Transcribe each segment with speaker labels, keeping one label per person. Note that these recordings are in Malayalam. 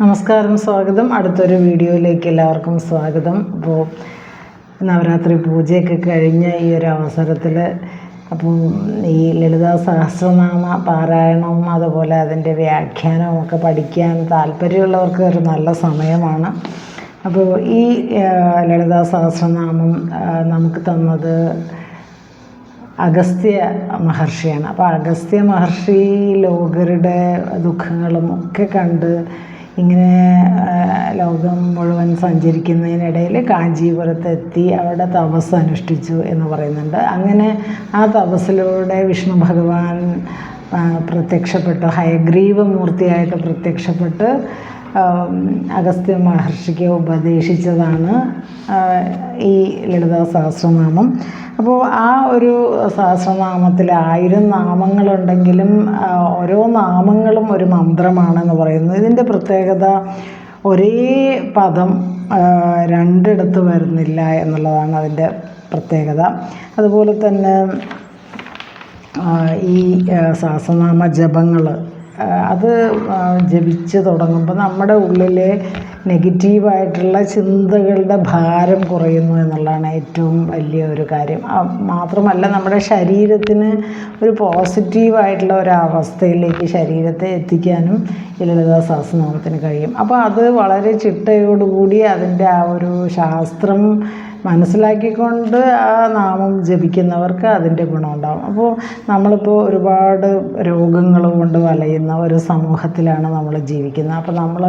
Speaker 1: നമസ്കാരം സ്വാഗതം. അടുത്തൊരു വീഡിയോയിലേക്ക് എല്ലാവർക്കും സ്വാഗതം. അപ്പോൾ നവരാത്രി പൂജയൊക്കെ കഴിഞ്ഞ ഈ ഒരു അവസരത്തിൽ അപ്പം ഈ ലളിതാ സഹസ്രനാമ പാരായണവും അതുപോലെ അതിന്റെ വ്യാഖ്യാനവും ഒക്കെ പഠിക്കാൻ താല്പര്യമുള്ളവർക്ക് ഒരു നല്ല സമയമാണ്. അപ്പോൾ ഈ ലളിതാ സഹസ്രനാമം നമുക്ക് തന്നത് അഗസ്ത്യ മഹർഷിയാണ്. അപ്പോൾ അഗസ്ത്യ മഹർഷി ലോകരുടെ ദുഃഖങ്ങളും ഒക്കെ കണ്ട് ഇങ്ങനെ ലോകം മുഴുവൻ സഞ്ചരിക്കുന്നതിനിടയിൽ കാഞ്ചീപുരത്തെത്തി അവിടെ തപസ് അനുഷ്ഠിച്ചു എന്ന് പറയുന്നുണ്ട്. അങ്ങനെ ആ തപസ്സിലൂടെ വിഷ്ണു ഭഗവാൻ പ്രത്യക്ഷപ്പെട്ടു. ഹയഗ്രീവ മൂർത്തിയായിട്ട് പ്രത്യക്ഷപ്പെട്ട് അഗസ്ത്യ മഹർഷിക്ക് ഉപദേശിച്ചതാണ് ഈ ലളിതാ സഹസ്രനാമം അപ്പോൾ ആ ഒരു സഹസ്രനാമത്തിൽ ആയിരം നാമങ്ങളുണ്ടെങ്കിലും ഓരോ നാമങ്ങളും ഒരു മന്ത്രമാണെന്ന് പറയുന്നത് ഇതിന്റെ പ്രത്യേകത ഒരേ പദം രണ്ടിടത്ത് വരുന്നില്ല എന്നുള്ളതാണ് അതിന്റെ പ്രത്യേകത. അതുപോലെ തന്നെ ഈ സഹസ്രനാമ ജപങ്ങൾ അത് ജപിച്ച് തുടങ്ങുമ്പോൾ നമ്മുടെ ഉള്ളിലെ നെഗറ്റീവായിട്ടുള്ള ചിന്തകളുടെ ഭാരം കുറയുന്നു എന്നുള്ളതാണ് ഏറ്റവും വലിയ ഒരു കാര്യം. മാത്രമല്ല നമ്മുടെ ശരീരത്തിന് ഒരു പോസിറ്റീവായിട്ടുള്ള ഒരു അവസ്ഥയിലേക്ക് ശരീരത്തെ എത്തിക്കാനും ഈ ലളിതാ സഹസ്രനാമത്തിന് കഴിയും. അപ്പോൾ അത് വളരെ ചിട്ടയോടുകൂടി അതിന്റെ ആ ഒരു ശാസ്ത്രം മനസ്സിലാക്കിക്കൊണ്ട് ആ നാമം ജപിക്കുന്നവർക്ക് അതിന്റെ ഗുണമുണ്ടാകും അപ്പോൾ നമ്മളിപ്പോൾ ഒരുപാട് രോഗങ്ങൾ കൊണ്ട് വലയുന്ന ഒരു സമൂഹത്തിലാണ് നമ്മൾ ജീവിക്കുന്നത്. അപ്പോൾ നമ്മൾ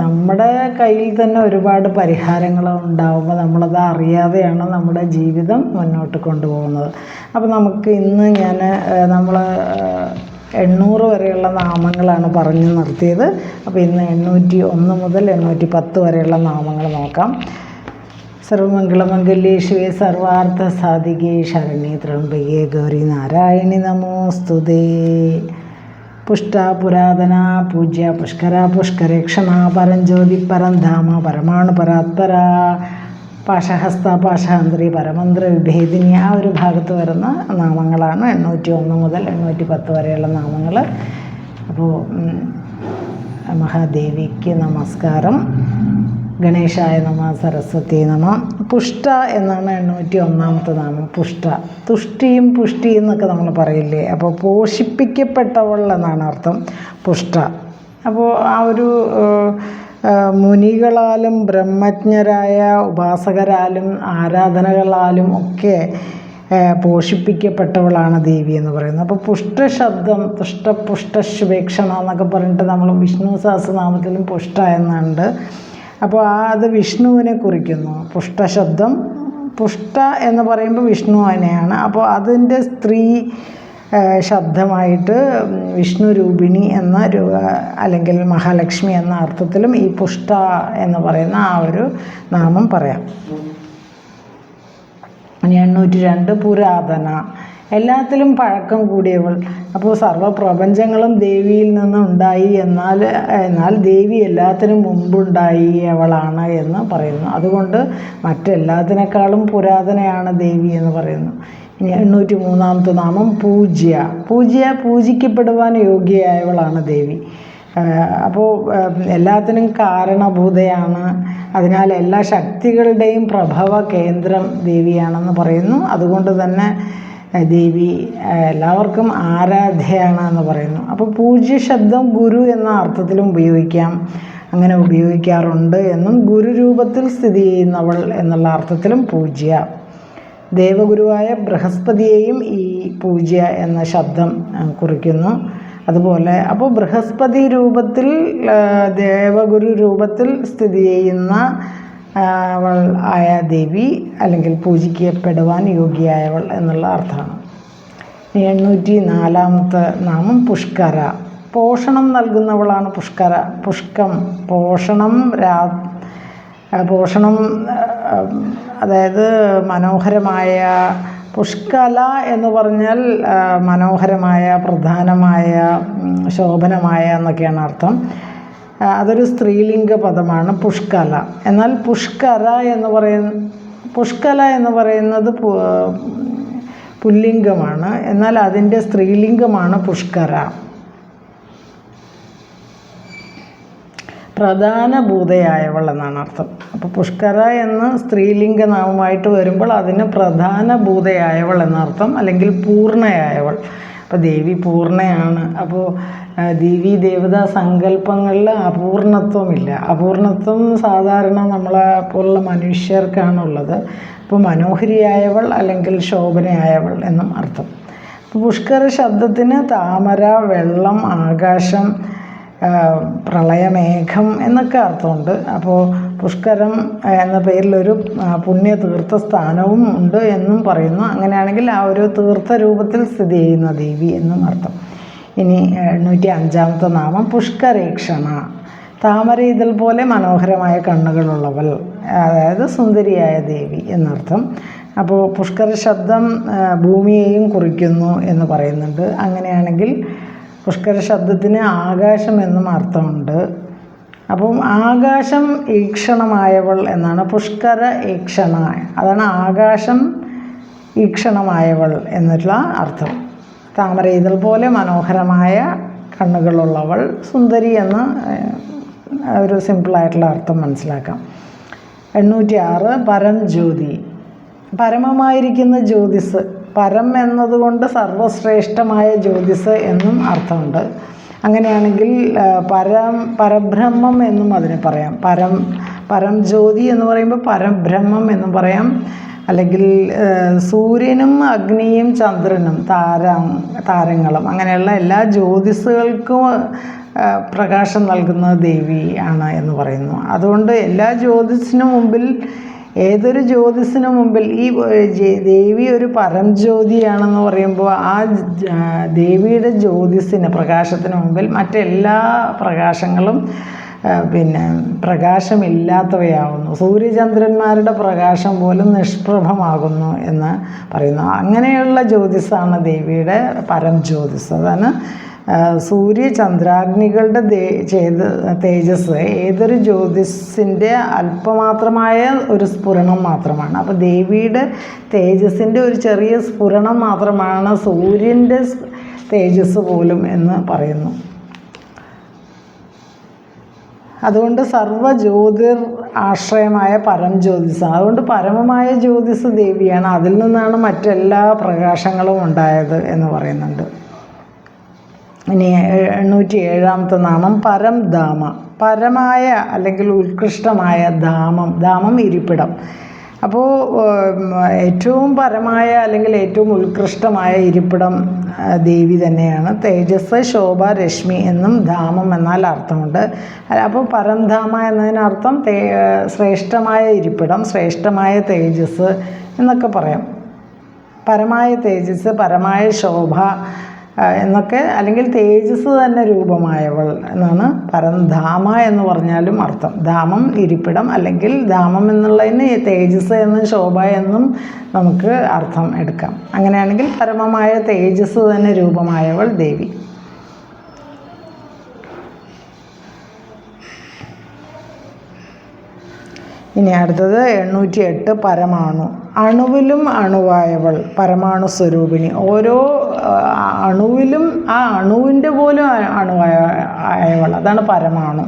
Speaker 1: നമ്മുടെ കയ്യിൽ തന്നെ ഒരുപാട് പരിഹാരങ്ങൾ ഉണ്ടാകുമ്പോൾ നമ്മളത് അറിയാതെയാണ് നമ്മുടെ ജീവിതം മുന്നോട്ട് കൊണ്ടുപോകുന്നത്. അപ്പോൾ നമുക്ക് ഇന്ന് ഞാൻ നമ്മൾ എണ്ണൂറ് വരെയുള്ള നാമങ്ങളാണ് പറഞ്ഞു നിർത്തിയത്. അപ്പോൾ ഇന്ന് എണ്ണൂറ്റി ഒന്ന് മുതൽ എണ്ണൂറ്റി പത്ത് വരെയുള്ള നാമങ്ങൾ നോക്കാം. സർവമംഗളമംഗല്യേ സർവാർത്ഥ സാധികേ ശരണി ത്രംബകേ ഗൗരി നാരായണി നമോസ്തുതേ പുഷ്ട പുരാതന പൂജ്യ പുഷ്കര പുഷ്കരേക്ഷണ പരഞ്ജ്യോതി പരംധാമ പരമാണു പരാത്പര. പാശഹസ്ത പാശാന്തരി പരമന്ത്ര വിഭേദിനി. ആ ഒരു ഭാഗത്ത് വരുന്ന നാമങ്ങളാണ് എണ്ണൂറ്റി ഒന്ന് മുതൽ എണ്ണൂറ്റി പത്ത് വരെയുള്ള നാമങ്ങൾ. അപ്പോൾ മഹാദേവിക്ക് നമസ്കാരം. ഗണേശായ നമ സരസ്വതി നമ. പുഷ്ട എന്നാണ് എണ്ണൂറ്റി ഒന്നാമത്തെ നാമം പുഷ്ട. തുഷ്ടിയും പുഷ്ടിയും എന്നൊക്കെ നമ്മൾ പറയില്ലേ? അപ്പോൾ പോഷിപ്പിക്കപ്പെട്ടവൾ എന്നാണ് അർത്ഥം പുഷ്ട. അപ്പോൾ ആ ഒരു മുനികളാലും ബ്രഹ്മജ്ഞരായ ഉപാസകരാലും ആരാധനകളാലും ഒക്കെ പോഷിപ്പിക്കപ്പെട്ടവളാണ് ദേവി എന്ന് പറയുന്നത്. അപ്പോൾ പുഷ്ടശബ്ദം തുഷ്ട ശുഭേക്ഷണ എന്നൊക്കെ പറഞ്ഞിട്ട് നമ്മൾ വിഷ്ണു സഹസ്രനാമത്തിലും പുഷ്ട എന്നുണ്ട് അപ്പോൾ ആ അത് വിഷ്ണുവിനെ കുറിക്കുന്നു. പുഷ്ടശബ്ദം. പുഷ്ട എന്ന് പറയുമ്പോൾ വിഷ്ണു തന്നെയാണ് അപ്പോൾ അതിന്റെ സ്ത്രീ ശബ്ദമായിട്ട് വിഷ്ണു രൂപിണി എന്ന അല്ലെങ്കിൽ മഹാലക്ഷ്മി എന്ന അർത്ഥത്തിലും ഈ പുഷ്ട എന്ന് പറയുന്ന ആ ഒരു നാമം പറയാം. ഇനി എണ്ണൂറ്റി രണ്ട് പുരാതന. എല്ലാത്തിലും പഴക്കം കൂടിയവൾ. അപ്പോൾ സർവപ്രപഞ്ചങ്ങളും ദേവിയിൽ നിന്ന് ഉണ്ടായി. എന്നാൽ എന്നാൽ ദേവി എല്ലാത്തിനും മുമ്പുണ്ടായിയവളാണ് എന്ന് പറയുന്നു. അതുകൊണ്ട് മറ്റെല്ലാത്തിനേക്കാളും പുരാതനയാണ് ദേവി എന്ന് പറയുന്നു. ഇനി എണ്ണൂറ്റി മൂന്നാമത്തെ നാമം പൂജ്യ. പൂജ്യ പൂജിക്കപ്പെടുവാൻ യോഗ്യയായവളാണ് ദേവി. അപ്പോൾ എല്ലാത്തിനും കാരണഭൂതയാണ്. അതിനാൽ എല്ലാ ശക്തികളുടെയും പ്രഭവ കേന്ദ്രം ദേവിയാണെന്ന് പറയുന്നു. അതുകൊണ്ട് തന്നെ ദേവി എല്ലാവർക്കും ആരാധ്യയാണ് എന്ന് പറയുന്നു. അപ്പോൾ പൂജ്യ ശബ്ദം ഗുരു എന്ന അർത്ഥത്തിലും ഉപയോഗിക്കാം. അങ്ങനെ ഉപയോഗിക്കാറുണ്ട് എന്നും ഗുരു രൂപത്തിൽ സ്ഥിതി ചെയ്യുന്നവൾ എന്നുള്ള അർത്ഥത്തിലും പൂജ്യ. ദേവഗുരുവായ ബൃഹസ്പതിയെയും ഈ പൂജ്യ എന്ന ശബ്ദം കുറിക്കുന്നു. അതുപോലെ അപ്പോൾ ബൃഹസ്പതി രൂപത്തിൽ ദേവഗുരു രൂപത്തിൽ സ്ഥിതി ചെയ്യുന്ന ആയ ദേവി അല്ലെങ്കിൽ പൂജിക്കപ്പെടുവാൻ യോഗ്യയായവൾ എന്നുള്ള അർത്ഥമാണ്. എണ്ണൂറ്റി നാലാമത്തെ നാമം പുഷ്കര. പോഷണം നൽകുന്നവളാണ് പുഷ്കര. പുഷ്കം പോഷണം രാ പോഷണം അതായത് മനോഹരമായ പുഷ്കല എന്ന് പറഞ്ഞാൽ മനോഹരമായ പ്രധാനമായ ശോഭനമായ എന്നൊക്കെയാണ് അർത്ഥം. അതൊരു സ്ത്രീലിംഗ പദമാണ് പുഷ്കല. എന്നാൽ പുഷ്കര എന്ന് പറയുന്ന പുഷ്കല എന്ന് പറയുന്നത് പുല്ലിംഗമാണ്. എന്നാൽ അതിന്റെ സ്ത്രീലിംഗമാണ് പുഷ്കര. പ്രധാന ഭൂതയായവൾ എന്നാണ് അർത്ഥം. അപ്പോൾ പുഷ്കര എന്ന് സ്ത്രീലിംഗ നാമമായിട്ട് വരുമ്പോൾ അതിന് പ്രധാന ഭൂതയായവൾ എന്നർത്ഥം അല്ലെങ്കിൽ പൂർണയായവൾ അപ്പോൾ ദേവി പൂർണയാണ്. അപ്പോൾ ദേവി ദേവതാ സങ്കല്പങ്ങളിൽ അപൂർണത്വമില്ല. അപൂർണത്വം സാധാരണ നമ്മളെ പോലുള്ള മനുഷ്യർക്കാണുള്ളത്. അപ്പോൾ മനോഹരിയായവൾ അല്ലെങ്കിൽ ശോഭനയായവൾ എന്നും അർത്ഥം. പുഷ്കര ശബ്ദത്തിന് താമര വെള്ളം ആകാശം പ്രളയമേഘം എന്നൊക്കെ അർത്ഥമുണ്ട്. അപ്പോൾ പുഷ്കരം എന്ന പേരിലൊരു പുണ്യ തീർത്ഥ സ്ഥാനവും ഉണ്ട് എന്നും പറയുന്നു. അങ്ങനെയാണെങ്കിൽ ആ ഒരു തീർത്ഥ രൂപത്തിൽ സ്ഥിതി ചെയ്യുന്ന ദേവി എന്നും അർത്ഥം. ഇനി എണ്ണൂറ്റി അഞ്ചാമത്തെ നാമം പുഷ്കരേക്ഷണ. താമര ഇതിൽ പോലെ മനോഹരമായ കണ്ണുകളുള്ളവൾ അതായത് സുന്ദരിയായ ദേവി എന്നർത്ഥം. അപ്പോൾ പുഷ്കര ശബ്ദം ഭൂമിയെയും കുറിക്കുന്നു എന്ന് പറയുന്നുണ്ട്. അങ്ങനെയാണെങ്കിൽ പുഷ്കര ശബ്ദത്തിന് ആകാശം എന്നും അർത്ഥമുണ്ട്. അപ്പം ആകാശം ഈക്ഷണമായവൾ എന്നാണ് പുഷ്കര ഈക്ഷണ. അതാണ് ആകാശം ഈക്ഷണമായവൾ എന്നുള്ള അർത്ഥം. താമര ഇതൾ പോലെ മനോഹരമായ കണ്ണുകളുള്ളവൾ സുന്ദരി എന്ന് ഒരു സിമ്പിളായിട്ടുള്ള അർത്ഥം മനസ്സിലാക്കാം. എണ്ണൂറ്റി ആറ് പരം ജ്യോതി. പരമമായിരിക്കുന്ന ജ്യോതിസ്. പരം എന്നതുകൊണ്ട് സർവശ്രേഷ്ഠമായ ജ്യോതിസ് എന്നും അർത്ഥമുണ്ട്. അങ്ങനെയാണെങ്കിൽ പരം പരബ്രഹ്മം എന്നും അതിനെ പറയാം. പരം പരം ജ്യോതി എന്ന് പറയുമ്പോൾ പരബ്രഹ്മം എന്നും പറയാം. അല്ലെങ്കിൽ സൂര്യനും അഗ്നിയും ചന്ദ്രനും താര താരങ്ങളും. അങ്ങനെയുള്ള എല്ലാ ജ്യോതിസുകൾക്കും പ്രകാശം നൽകുന്ന ദേവി ആണ് എന്ന് പറയുന്നു. അതുകൊണ്ട് എല്ലാ ജ്യോതിസിനു മുമ്പിൽ ഏതൊരു ജ്യോതിസിനു മുമ്പിൽ ഈ ദേവി ഒരു പരംജ്യോതിയാണെന്ന് പറയുമ്പോൾ ആ ദേവിയുടെ ജ്യോതിസിന് പ്രകാശത്തിന് മുമ്പിൽ മറ്റെല്ലാ പ്രകാശങ്ങളും പിന്നെ പ്രകാശമില്ലാത്തവയാവുന്നു. സൂര്യചന്ദ്രന്മാരുടെ പ്രകാശം പോലും നിഷ്പ്രഭമാകുന്നു എന്ന് പറയുന്നു. അങ്ങനെയുള്ള ജ്യോതിസാണ് ദേവിയുടെ പരം ജ്യോതിസ്. അതാണ് ആ, സൂര്യ ചന്ദ്രാഗ്നികളുടെ ദേ- ചെയ്ത് തേജസ് ഏതൊരു ജ്യോതിസിന്റെ അല്പമാത്രമായ ഒരു സ്ഫുരണം മാത്രമാണ്. അപ്പോൾ ദേവിയുടെ തേജസ്സിന്റെ ഒരു ചെറിയ സ്ഫുരണം മാത്രമാണ് സൂര്യന്റെ തേജസ് പോലും എന്ന് പറയുന്നു. അതുകൊണ്ട് സർവ ജ്യോതിർ ആശ്രയമായ പരം ജ്യോതിസാണ് അതുകൊണ്ട് പരമമായ ജ്യോതിസ് ദേവിയാണ്. അതിൽ നിന്നാണ് മറ്റെല്ലാ പ്രകാശങ്ങളും ഉണ്ടായത് എന്ന് പറയുന്നുണ്ട്. ഇനി എണ്ണൂറ്റി ഏഴാമത്തെ നാമം പരംധാമ. പരമായ അല്ലെങ്കിൽ ഉത്കൃഷ്ടമായ ധാമം. ധാമം ഇരിപ്പിടം. അപ്പോൾ ഏറ്റവും പരമായ അല്ലെങ്കിൽ ഏറ്റവും ഉത്കൃഷ്ടമായ ഇരിപ്പിടം ദേവി തന്നെയാണ്. തേജസ് ശോഭ രശ്മി എന്നും ധാമം എന്നാൽ അർത്ഥമുണ്ട്. അപ്പോൾ പരംധാമ എന്നതിനർത്ഥം തേ ശ്രേഷ്ഠമായ ഇരിപ്പിടം ശ്രേഷ്ഠമായ തേജസ് എന്നൊക്കെ പറയാം. പരമായ തേജസ് പരമായ ശോഭ എന്നൊക്കെ അല്ലെങ്കിൽ തേജസ് തന്നെ രൂപമായവൾ എന്നാണ് പരംധാമ എന്ന് പറഞ്ഞാലും അർത്ഥം. ധാമം ഇരിപ്പിടം അല്ലെങ്കിൽ ധാമം എന്നുള്ളതിന് തേജസ് എന്നും ശോഭ എന്നും നമുക്ക് അർത്ഥം എടുക്കാം. അങ്ങനെയാണെങ്കിൽ പരമമായ തേജസ് തന്നെ രൂപമായവൾ ദേവി. ഇനി അടുത്തത് എണ്ണൂറ്റി എട്ട് പരമാണു. അണുവിലും അണുവായവൾ പരമാണു സ്വരൂപിണി. ഓരോ അണുവിലും ആ അണുവിന്റെ പോലും അണുവായ ആയവൾ. അതാണ് പരമാണു.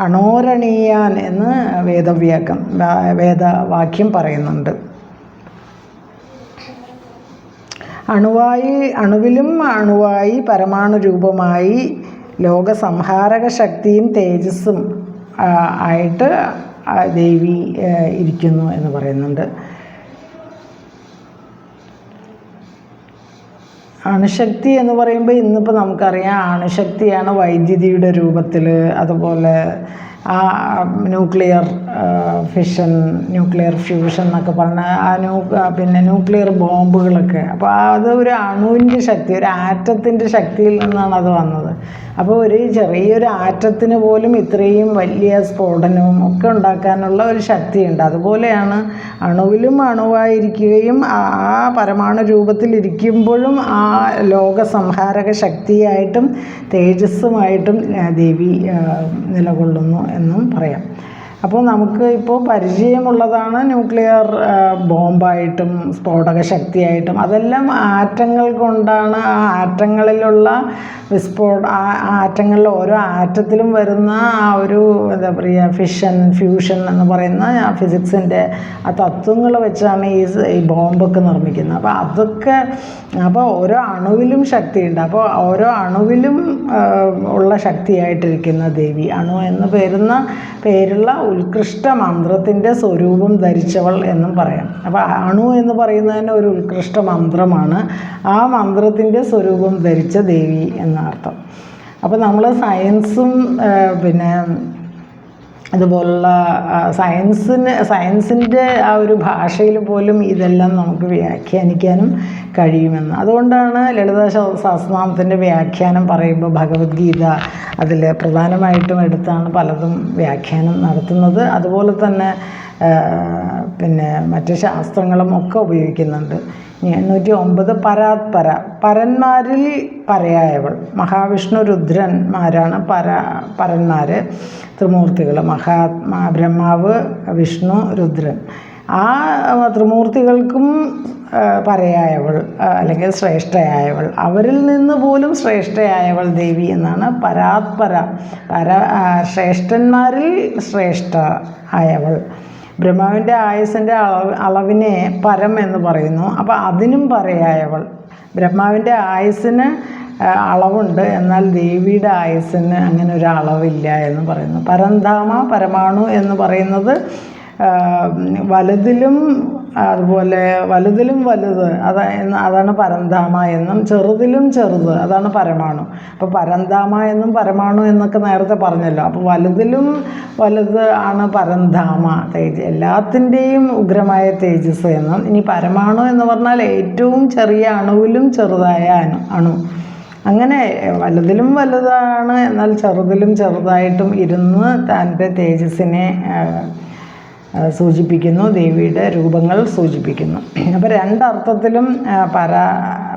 Speaker 1: അണോരണീയാൻ എന്ന് വേദവ്യാക്കം വേദവാക്യം പറയുന്നുണ്ട്. അണുവായി അണുവിലും അണുവായി പരമാണു രൂപമായി ലോകസംഹാരക ശക്തിയും തേജസ്സും ആയിട്ട് ദേവി ഇരിക്കുന്നു എന്ന് പറയുന്നുണ്ട്. അണുശക്തി എന്ന് പറയുമ്പോൾ ഇന്നിപ്പോൾ നമുക്കറിയാം അണുശക്തിയാണ് വൈദ്യുതിയുടെ രൂപത്തിൽ അതുപോലെ ആ ന്യൂക്ലിയർ ഫിഷൻ ന്യൂക്ലിയർ ഫ്യൂഷൻ എന്നൊക്കെ പറഞ്ഞ ആ ന്യൂ പിന്നെ ന്യൂക്ലിയർ ബോംബുകളൊക്കെ. അപ്പോൾ അത് ഒരു അണുവിന്റെ ശക്തി ഒരു ആറ്റത്തിന്റെ ശക്തിയിൽ നിന്നാണ് അത് വന്നത്. അപ്പോൾ ഒരു ചെറിയൊരു ആറ്റത്തിന് പോലും ഇത്രയും വലിയ സ്ഫോടനവും ഒക്കെ ഉണ്ടാക്കാനുള്ള ഒരു ശക്തിയുണ്ട്. അതുപോലെയാണ് അണുവിലും അണുവായിരിക്കുകയും ആ പരമാണു രൂപത്തിലിരിക്കുമ്പോഴും ആ ലോക സംഹാരക ശക്തിയായിട്ടും തേജസ്സുമായിട്ടും ദേവി നിലകൊള്ളുന്നു എന്നും പറയാം. അപ്പോൾ നമുക്ക് ഇപ്പോൾ പരിചയമുള്ളതാണ് ന്യൂക്ലിയർ ബോംബായിട്ടും സ്ഫോടക ശക്തിയായിട്ടും. അതെല്ലാം ആറ്റങ്ങൾ കൊണ്ടാണ് ആ ആറ്റങ്ങളിലുള്ള വിസ്ഫോ ആറ്റങ്ങളിൽ ഓരോ ആറ്റത്തിലും വരുന്ന ആ ഒരു എന്താ പറയുക ഫിഷൻ ഫ്യൂഷൻ എന്ന് പറയുന്ന ആ ഫിസിക്സിന്റെ ആ തത്വങ്ങൾ വെച്ചാണ് ഈ ഈ ബോംബൊക്കെ നിർമ്മിക്കുന്നത്. അപ്പോൾ അതൊക്കെ അപ്പോൾ ഓരോ അണുവിലും ശക്തിയുണ്ട്. അപ്പോൾ ഓരോ അണുവിലും ഉള്ള ശക്തിയായിട്ടിരിക്കുന്ന ദേവി. അണു എന്ന് പേരുന്ന പേരുള്ള ഉത്കൃഷ്ട മന്ത്രത്തിന്റെ സ്വരൂപം ധരിച്ചവൾ എന്നും പറയാം. അപ്പോൾ അണു എന്ന് പറയുന്നതിന് ഒരു ഉത്കൃഷ്ട മന്ത്രമാണ്. ആ മന്ത്രത്തിന്റെ സ്വരൂപം ധരിച്ച ദേവി എന്നർത്ഥം അപ്പോൾ നമ്മൾ സയൻസും പിന്നെ അതുപോലുള്ള സയൻസിന് സയൻസിന്റെ ആ ഒരു ഭാഷയിൽ പോലും ഇതെല്ലാം നമുക്ക് വ്യാഖ്യാനിക്കാനും കഴിയുമെന്ന്. അതുകൊണ്ടാണ് ലളിത ശാസ്ത്രനാമത്തിന്റെ വ്യാഖ്യാനം പറയുമ്പോൾ ഭഗവത്ഗീത അതിൽ പ്രധാനമായിട്ടും എടുത്താണ് പലതും വ്യാഖ്യാനം നടത്തുന്നത്. അതുപോലെ തന്നെ പിന്നെ മറ്റ് ശാസ്ത്രങ്ങളും ഒക്കെ ഉപയോഗിക്കുന്നുണ്ട്. എണ്ണൂറ്റി ഒമ്പത് പരാത്പര പരന്മാരിൽ പരയായവൾ മഹാവിഷ്ണു രുദ്രന്മാരാണ് പര പരന്മാർ ത്രിമൂർത്തികൾ മഹാത്മാ ബ്രഹ്മാവ് വിഷ്ണു രുദ്രൻ. ആ ത്രിമൂർത്തികൾക്കും പരയായവൾ അല്ലെങ്കിൽ ശ്രേഷ്ഠയായവൾ. അവരിൽ നിന്ന് പോലും ശ്രേഷ്ഠയായവൾ ദേവി എന്നാണ് പരാത്പര പര ശ്രേഷ്ഠന്മാരിൽ ശ്രേഷ്ഠ ആയവൾ. ബ്രഹ്മാവിന്റെ ആയുസിന്റെ അളവ് അളവിനെ പരം എന്ന് പറയുന്നു. അപ്പോൾ അതിനും പരയായവൾ. ബ്രഹ്മാവിന്റെ ആയുസ്സിന് ആ, അളവുണ്ട്. എന്നാൽ ദേവിയുടെ ആയുസ്സിന് അങ്ങനെ ഒരു അളവില്ല എന്ന് പറയുന്നു. പരന്താമ പരമാണു എന്ന് പറയുന്നത് വലുതിലും അതുപോലെ വലുതിലും വലുത് അതാ അതാണ് പരന്താമ എന്നും ചെറുതിലും ചെറുത് അതാണ് പരമാണു. അപ്പോൾ പരന്താമ എന്നും പരമാണു എന്നൊക്കെ നേരത്തെ പറഞ്ഞല്ലോ. അപ്പോൾ വലുതിലും വലുത് ആണ് പരന്താമ തേജ് എല്ലാത്തിന്റെയും ഉഗ്രമായ തേജസ് എന്നും. ഇനി പരമാണു എന്ന് പറഞ്ഞാൽ ഏറ്റവും ചെറിയ അണുവിലും ചെറുതായ അണു അണു. അങ്ങനെ വലുതിലും വലുതാണ് എന്നാൽ ചെറുതിലും ചെറുതായിട്ടും ഇരുന്ന് തന്റെ തേജസ്സിനെ സൂചിപ്പിക്കുന്നു ദേവിയുടെ രൂപങ്ങൾ സൂചിപ്പിക്കുന്നു. അപ്പോൾ രണ്ടർത്ഥത്തിലും പര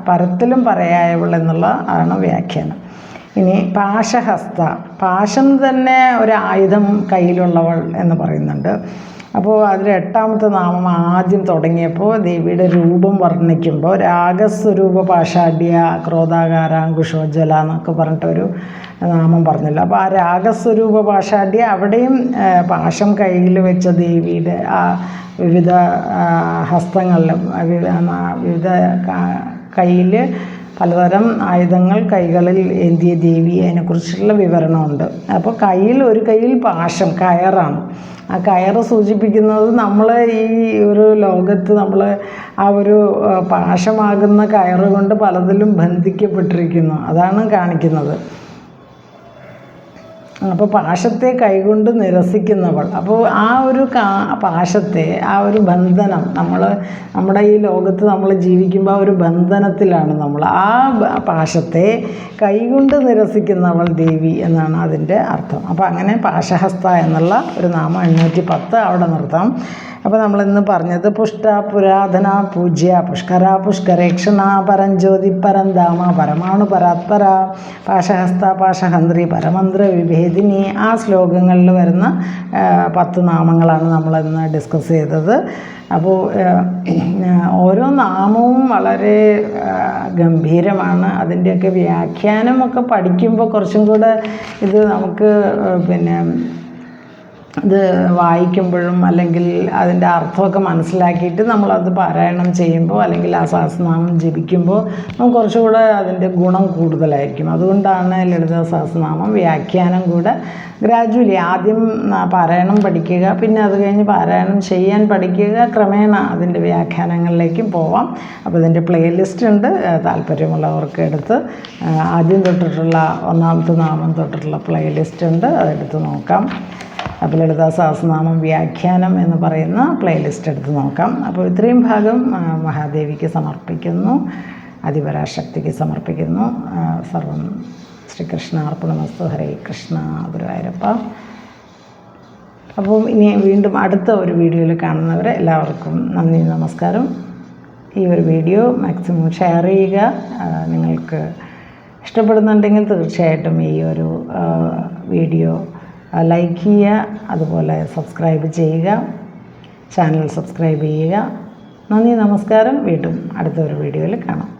Speaker 1: പരത്തിലും പറയായവൾ എന്നുള്ള ആണ് വ്യാഖ്യാനം. ഇനി പാശഹസ്ത. പാശം തന്നെ ഒരു ആയുധം കയ്യിലുള്ളവൾ എന്ന് പറയുന്നുണ്ട്. അപ്പോൾ അതിൽ എട്ടാമത്തെ നാമം ആദ്യം തുടങ്ങിയപ്പോൾ ദേവിയുടെ രൂപം വർണിക്കുമ്പോൾ രാഗസ്വരൂപ പാഷാഢ്യ ക്രോധാകാരാങ്കുശോജ്വല എന്നൊക്കെ പറഞ്ഞിട്ടൊരു നാമം പറഞ്ഞല്ലോ. അപ്പോൾ ആ രാഗസ്വരൂപ പാഷാഢ്യ അവിടെയും പാശം കയ്യിൽ വെച്ച ദേവിയുടെ ആ വിവിധ ഹസ്തങ്ങളിലും വിവിധ കയ്യിൽ പലതരം ആയുധങ്ങൾ കൈകളിൽ ഏന്തിയ ദേവി അതിനെക്കുറിച്ചുള്ള വിവരണമുണ്ട്. അപ്പോൾ കയ്യിൽ ഒരു കയ്യിൽ പാശം കയറാണ്. ആ കയറ് സൂചിപ്പിക്കുന്നത് നമ്മൾ ഈ ഒരു ലോകത്ത് നമ്മൾ ആ ഒരു പാശമാകുന്ന കയറ് കൊണ്ട് പലതിലും ബന്ധിക്കപ്പെട്ടിരിക്കുന്നു. അതാണ് കാണിക്കുന്നത്. അപ്പോൾ പാശത്തെ കൈകൊണ്ട് നിരസിക്കുന്നവൾ. അപ്പോൾ ആ ഒരു കാ പാശത്തെ ആ ഒരു ബന്ധനം നമ്മൾ നമ്മുടെ ഈ ലോകത്ത് നമ്മൾ ജീവിക്കുമ്പോൾ ഒരു ബന്ധനത്തിലാണ് നമ്മൾ ആ പാശത്തെ കൈകൊണ്ട് നിരസിക്കുന്നവൾ ദേവി എന്നാണ് അതിന്റെ അർത്ഥം. അപ്പോൾ അങ്ങനെ പാശഹസ്ത എന്നുള്ള ഒരു നാമം എണ്ണൂറ്റി പത്ത് അവിടെ നിർത്താം. അപ്പോൾ നമ്മളിന്ന് പറഞ്ഞത് പുഷ്ട പുരാതന പൂജ്യ പുഷ്കര പുഷ്കരേക്ഷണ പരഞ്ജ്യോതി പരന്താമ പരമാണു പരാത്പര. പാശഹസ്ത പാശഹന്ത്രി പരമന്ത്ര വിഭേദിനി ആ ശ്ലോകങ്ങളിൽ വരുന്ന പത്ത് നാമങ്ങളാണ് നമ്മളിന്ന് ഡിസ്കസ് ചെയ്തത്. അപ്പോൾ ഓരോ നാമവും വളരെ ഗംഭീരമാണ്. അതിന്റെയൊക്കെ വ്യാഖ്യാനമൊക്കെ പഠിക്കുമ്പോൾ കുറച്ചും കൂടെ ഇത് നമുക്ക് പിന്നെ ഇത് വായിക്കുമ്പോഴും അല്ലെങ്കിൽ അതിന്റെ അർത്ഥമൊക്കെ മനസ്സിലാക്കിയിട്ട് നമ്മളത് പാരായണം ചെയ്യുമ്പോൾ അല്ലെങ്കിൽ ആ സഹസ്രനാമം ജപിക്കുമ്പോൾ നമുക്ക് കുറച്ചുകൂടെ അതിന്റെ ഗുണം കൂടുതലായിരിക്കും. അതുകൊണ്ടാണ് ലളിത സഹസ്രനാമം വ്യാഖ്യാനം കൂടെ ഗ്രാജുവലി ആദ്യം പാരായണം പഠിക്കുക പിന്നെ അത് കഴിഞ്ഞ് പാരായണം ചെയ്യാൻ പഠിക്കുക ക്രമേണ അതിന്റെ വ്യാഖ്യാനങ്ങളിലേക്കും പോവാം. അപ്പോൾ ഇതിന്റെ പ്ലേലിസ്റ്റ് ഉണ്ട്. താല്പര്യമുള്ളവർക്ക് എടുത്ത് ആദ്യം തൊട്ടിട്ടുള്ള ഒന്നാമത്തെ നാമം തൊട്ടിട്ടുള്ള പ്ലേലിസ്റ്റ് ഉണ്ട്. അതെടുത്ത് നോക്കാം. അപ്പോൾ ലളിതാ സഹസ്രനാമം വ്യാഖ്യാനം എന്ന് പറയുന്ന പ്ലേലിസ്റ്റ് എടുത്ത് നോക്കാം. അപ്പോൾ ഇത്രയും ഭാഗം മഹാദേവിക്ക് സമർപ്പിക്കുന്നു അതിപരാശക്തിക്ക് സമർപ്പിക്കുന്നു. സർവം ശ്രീകൃഷ്ണ അർപ്പണമസ്തു ഹരേ കൃഷ്ണ ഗുരുവായൂരപ്പ. അപ്പോൾ ഇനി വീണ്ടും അടുത്ത ഒരു വീഡിയോയിൽ കാണുന്നവരെ എല്ലാവർക്കും നന്ദി നമസ്കാരം. ഈ ഒരു വീഡിയോ മാക്സിമം ഷെയർ ചെയ്യുക. നിങ്ങൾക്ക് ഇഷ്ടപ്പെടുന്നുണ്ടെങ്കിൽ തീർച്ചയായിട്ടും ഈ ഒരു വീഡിയോ ലൈക്ക് ചെയ്യുക അതുപോലെ സബ്സ്ക്രൈബ് ചെയ്യുക ചാനൽ സബ്സ്ക്രൈബ് ചെയ്യുക. നന്ദി നമസ്കാരം. വീണ്ടും അടുത്തൊരു വീഡിയോയിൽ കാണാം.